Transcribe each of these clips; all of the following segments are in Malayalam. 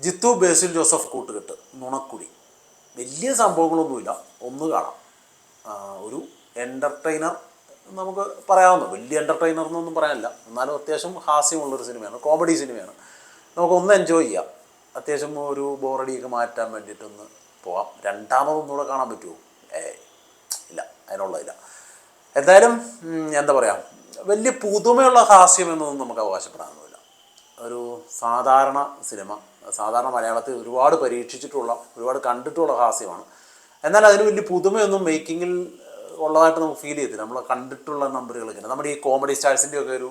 ജിത്തു ബേസിൽ ജോസഫ് കൂട്ടുകെട്ട് നുണക്കുടി. വലിയ സംഭവങ്ങളൊന്നുമില്ല. ഒന്ന് കാണാം. ഒരു എന്റർടൈനർ നമുക്ക് പറയാവുന്ന വലിയ എന്റർടൈനർ എന്നൊന്നും പറയാനില്ല. എന്നാലും അത്യാവശ്യം ഹാസ്യമുള്ളൊരു സിനിമയാണ് കോമഡി സിനിമയാണ്. നമുക്കൊന്ന് എൻജോയ് ചെയ്യാം. അത്യാവശ്യം ഒരു ബോറടിയൊക്കെ മാറ്റാൻ വേണ്ടിയിട്ടൊന്ന് പോവാം. രണ്ടാമതൊന്നുകൂടെ കാണാൻ പറ്റുമോ? ഏ ഇല്ല അതിനുള്ളതില്ല എന്തായാലും എന്താ പറയുക വലിയ പുതുമയുള്ള ഹാസ്യം എന്നൊന്നും നമുക്ക് അവകാശപ്പെടാനൊന്നുമില്ല. ഒരു സാധാരണ സിനിമ. സാധാരണ മലയാളത്തിൽ ഒരുപാട് പരീക്ഷിച്ചിട്ടുള്ള ഒരുപാട് കണ്ടിട്ടുള്ള ഹാസ്യമാണ്. എന്നാൽ അതിന് വലിയ പുതുമയൊന്നും മേക്കിങ്ങിൽ ഉള്ളതായിട്ട് നമുക്ക് ഫീൽ ചെയ്തില്ല നമ്മൾ കണ്ടിട്ടുള്ള നമ്പറുകൾ ഇങ്ങനെ നമ്മുടെ ഈ കോമഡി സ്റ്റാർസിന്റെ ഒക്കെ ഒരു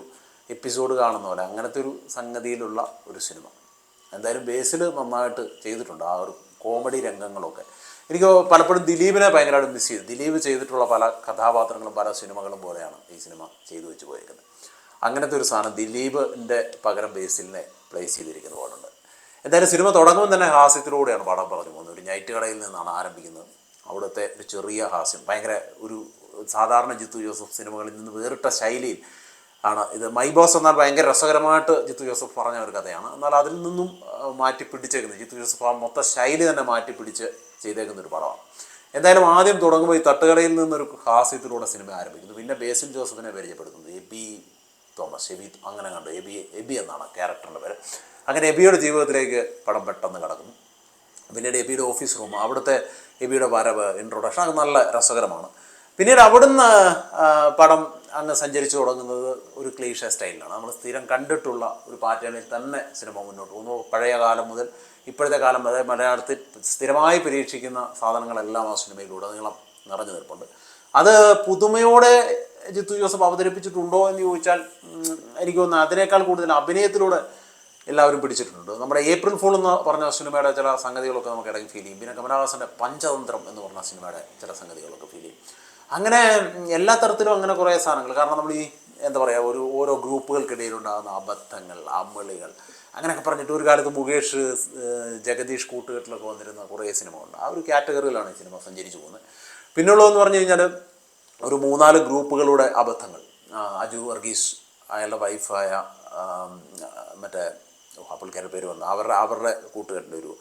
എപ്പിസോഡ് കാണുന്ന പോലെ അങ്ങനത്തെ ഒരു സംഗതിയിലുള്ള ഒരു സിനിമ എന്തായാലും ബേസിൽ നന്നായിട്ട് ചെയ്തിട്ടുണ്ട് ആ ഒരു കോമഡി രംഗങ്ങളൊക്കെ. എനിക്ക് പലപ്പോഴും ദിലീപിനെ ഭയങ്കരമായിട്ട് മിസ് ചെയ്തു. ദിലീപ് ചെയ്തിട്ടുള്ള പല കഥാപാത്രങ്ങളും പല സിനിമകളും പോലെയാണ് ഈ സിനിമ ചെയ്തു വെച്ച് പോയിരിക്കുന്നത് അങ്ങനത്തെ ഒരു സാധനം ദിലീപിന്റെ പകരം ബേസിലിനെ പ്ലേസ് ചെയ്തിരിക്കുന്ന പാടുണ്ട് എന്തായാലും സിനിമ തുടങ്ങുമ്പോൾ തന്നെ ഹാസ്യത്തിലൂടെയാണ് പടം പറഞ്ഞു പോകുന്നത്. ഒരു നൈറ്റ് കടയിൽ നിന്നാണ് ആരംഭിക്കുന്നത്. അവിടുത്തെ ഒരു ചെറിയ ഹാസ്യം. ഭയങ്കര ഒരു സാധാരണ ജിത്തു ജോസഫ് സിനിമകളിൽ നിന്ന് വേറിട്ട ശൈലിയിൽ ആണ് ഇത്. മൈ ബോസ് എന്നാൽ ഭയങ്കര രസകരമായിട്ട് ജിത്തു ജോസഫ് പറഞ്ഞ ഒരു കഥയാണ്. എന്നാൽ അതിൽ നിന്നും മാറ്റി പിടിച്ചേക്കുന്നത് ജിത്തു ജോസഫ് ആ മൊത്ത ശൈലി തന്നെ മാറ്റി പിടിച്ച് ചെയ്തേക്കുന്ന ഒരു പടമാണ്. എന്തായാലും ആദ്യം തുടങ്ങുമ്പോൾ ഈ തട്ടുകടയിൽ നിന്നൊരു ഹാസ്യത്തിലൂടെ സിനിമ ആരംഭിക്കുന്നു. പിന്നെ ബേസിൽ ജോസഫിനെ പരിചയപ്പെടുത്തുന്നു. ബി തോമസ് എബി അങ്ങനെ കണ്ടു. എബി എബി എന്നാണ് ക്യാരക്ടറിന്റെ പേര്. അങ്ങനെ എബിയുടെ ജീവിതത്തിലേക്ക് പടം പെട്ടെന്ന് കടക്കുന്നു. പിന്നീട് എബിയുടെ ഓഫീസ് റൂം അവിടുത്തെ എബിയുടെ വരവ് ഇൻട്രൊഡക്ഷൻ അത് നല്ല രസകരമാണ്. പിന്നീട് അവിടുന്ന് പടം അങ്ങ് സഞ്ചരിച്ചു തുടങ്ങുന്നത് ഒരു ക്ലീഷ സ്റ്റൈലിലാണ്. നമ്മൾ സ്ഥിരം കണ്ടിട്ടുള്ള ഒരു പാറ്റേണിൽ തന്നെ സിനിമ മുന്നോട്ട് പോകുന്നു. പഴയ കാലം മുതൽ ഇപ്പോഴത്തെ കാലം വരെ മലയാളത്തിൽ സ്ഥിരമായി പരീക്ഷിക്കുന്ന സാധനങ്ങളെല്ലാം ആ സിനിമയിലൂടെ നീളം നിറഞ്ഞു നിൽപ്പുണ്ട്. അത് പുതുമയോടെ ജിത്തു ജോസഫ് അവതരിപ്പിച്ചിട്ടുണ്ടോ എന്ന് ചോദിച്ചാൽ എനിക്ക് തോന്നുന്നു അതിനേക്കാൾ കൂടുതൽ അഭിനയത്തിലൂടെ എല്ലാവരും പിടിച്ചിട്ടുണ്ട്. നമ്മുടെ ഏപ്രിൽ ഫോൾ എന്ന് പറഞ്ഞ സിനിമയുടെ ചില സംഗതികളൊക്കെ നമുക്ക് ഇടയ്ക്ക് ഫീൽ ചെയ്യും. പിന്നെ കമലഹാസന്റെ പഞ്ചതന്ത്രം എന്ന് പറഞ്ഞ സിനിമയുടെ ചില സംഗതികളൊക്കെ ഫീൽ ചെയ്യും. അങ്ങനെ എല്ലാ തരത്തിലും അങ്ങനെ കുറേ സാധനങ്ങൾ. കാരണം നമ്മൾ ഈ എന്താ പറയുക ഒരു ഓരോ ഗ്രൂപ്പുകൾക്കിടയിലുണ്ടാകുന്ന അബദ്ധങ്ങൾ അമ്മളികൾ അങ്ങനെയൊക്കെ പറഞ്ഞിട്ട് ഒരു കാലത്ത് മുകേഷ് ജഗദീഷ് കൂട്ടുകെട്ടിലൊക്കെ വന്നിരുന്ന കുറേ സിനിമകളുണ്ട്. ആ ഒരു കാറ്റഗറിയിലാണ് ഈ സിനിമ സഞ്ചരിച്ചു പോകുന്നത്. പിന്നുള്ളതെന്ന് പറഞ്ഞു കഴിഞ്ഞാൽ ഒരു മൂന്നാൽ ഗ്രൂപ്പുകളുടെ അബദ്ധങ്ങൾ. അജു വർഗീസ് അയാളുടെ വൈഫായ മറ്റേ പുള്ളിക്കാരുടെ പേര് വന്നു. അവരുടെ അവരുടെ കൂട്ടുകാരുടെ ഒരു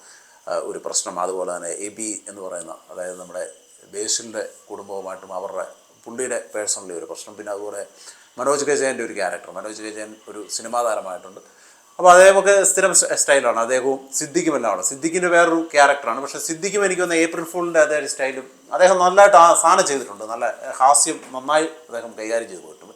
ഒരു പ്രശ്നം. അതുപോലെ തന്നെ എ ബി എന്ന് പറയുന്ന അതായത് നമ്മുടെ ബേസിലിന്റെ കുടുംബവുമായിട്ടും അവരുടെ പുള്ളിയുടെ പേഴ്സണലി ഒരു പ്രശ്നം. പിന്നെ അതുപോലെ മനോജ് ഗജയന്റെ ഒരു ക്യാരക്ടർ. മനോജ് ഗജയൻ ഒരു സിനിമാ താരമായിട്ടുണ്ട്. അപ്പോൾ അദ്ദേഹമൊക്കെ സ്ഥിരം സ്റ്റ- സ്റ്റൈലാണ്. അദ്ദേഹവും സിദ്ദിഖും എല്ലാമാണ് സിദ്ദിഖിന്റെ വേറൊരു ക്യാരക്ടറാണ്. പക്ഷേ സിദ്ദിഖും എനിക്ക് വന്ന ഏപ്രിൽ ഫുളിന്റെ അതേ സ്റ്റൈലും അദ്ദേഹം നല്ലതായിട്ട് ആ സാധനം ചെയ്തിട്ടുണ്ട്. നല്ല ഹാസ്യം നന്നായി അദ്ദേഹം കൈകാര്യം ചെയ്തു പോയിട്ടുണ്ട്.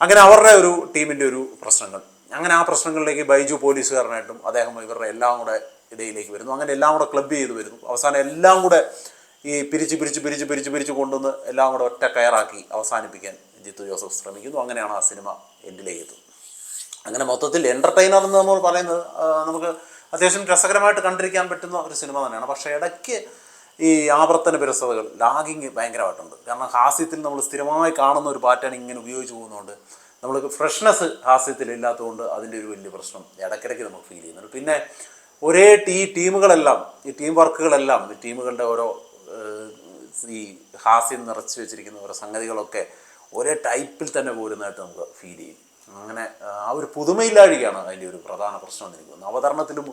അങ്ങനെ അവരുടെ ഒരു ടീമിന്റെ ഒരു പ്രശ്നങ്ങൾ അങ്ങനെ ആ പ്രശ്നങ്ങളിലേക്ക് ബൈജു പോലീസുകാരനായിട്ടും അദ്ദേഹം ഇവരുടെ എല്ലാം കൂടെ ഇടയിലേക്ക് വരുന്നു. അങ്ങനെ എല്ലാം കൂടെ ക്ലബ് ചെയ്ത് വരുന്നു. അവസാനം എല്ലാം കൂടെ ഈ പിരിച്ച് പിരിച്ച് പിരിച്ച് പിരിച്ച് പിരിച്ച് കൊണ്ടുവന്ന് എല്ലാം കൂടെ ഒറ്റ കയറാക്കി അവസാനിപ്പിക്കാൻ ജിത്തു ജോസഫ് ശ്രമിക്കുന്നു. അങ്ങനെയാണ് ആ സിനിമ എൻഡിലേക്ക് എത്തുന്നത്. അങ്ങനെ മൊത്തത്തിൽ എന്റർടൈനർ എന്ന് നമ്മൾ പറയുന്നത് നമുക്ക് അത്യാവശ്യം രസകരമായിട്ട് കണ്ടിരിക്കാൻ പറ്റുന്ന ഒരു സിനിമ തന്നെയാണ്. പക്ഷേ ഇടയ്ക്ക് ഈ ആവർത്തന വിരസതകൾ ലാഗിങ് ഭയങ്കരമായിട്ടുണ്ട്. കാരണം ഹാസ്യത്തിൽ നമ്മൾ സ്ഥിരമായി കാണുന്ന ഒരു പാറ്റേൺ ഇങ്ങനെ ഉപയോഗിച്ച് പോകുന്നതുകൊണ്ട് നമ്മൾ ഫ്രഷ്നെസ് ഹാസ്യത്തിൽ ഇല്ലാത്തതുകൊണ്ട് അതിന്റെ ഒരു വലിയ പ്രശ്നം ഇടയ്ക്കിടയ്ക്ക് നമുക്ക് ഫീൽ ചെയ്യുന്നുണ്ട്. പിന്നെ ഒരേ ടീ ടീമുകളെല്ലാം ഈ ടീം വർക്കുകളെല്ലാം ഈ ടീമുകളുടെ ഓരോ ഈ ഹാസ്യം നിറച്ച് വെച്ചിരിക്കുന്ന ഓരോ സംഗതികളൊക്കെ ഒരേ ടൈപ്പിൽ തന്നെ പോരുന്നതായിട്ട് നമുക്ക് ഫീൽ ചെയ്യും. അങ്ങനെ ആ ഒരു പുതുമയില്ലാഴികയാണ് അതിന്റെ ഒരു പ്രധാന പ്രശ്നം എന്ന് എനിക്ക് തോന്നുന്നത് അവതരണത്തിലും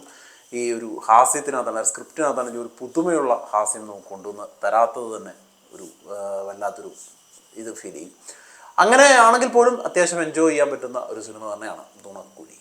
ഈ ഒരു ഹാസ്യത്തിനകത്താണ് സ്ക്രിപ്റ്റിനകത്താണ് ഒരു പുതുമയുള്ള ഹാസ്യം നമുക്ക് കൊണ്ടുവന്ന് തരാത്തത് തന്നെ ഒരു വല്ലാത്തൊരു ഇത് ഫീൽ ചെയ്യും. അങ്ങനെ ആണെങ്കിൽ പോലും അത്യാവശ്യം എൻജോയ് ചെയ്യാൻ പറ്റുന്ന ഒരു സിനിമ തന്നെയാണ് തുണക്കുഴി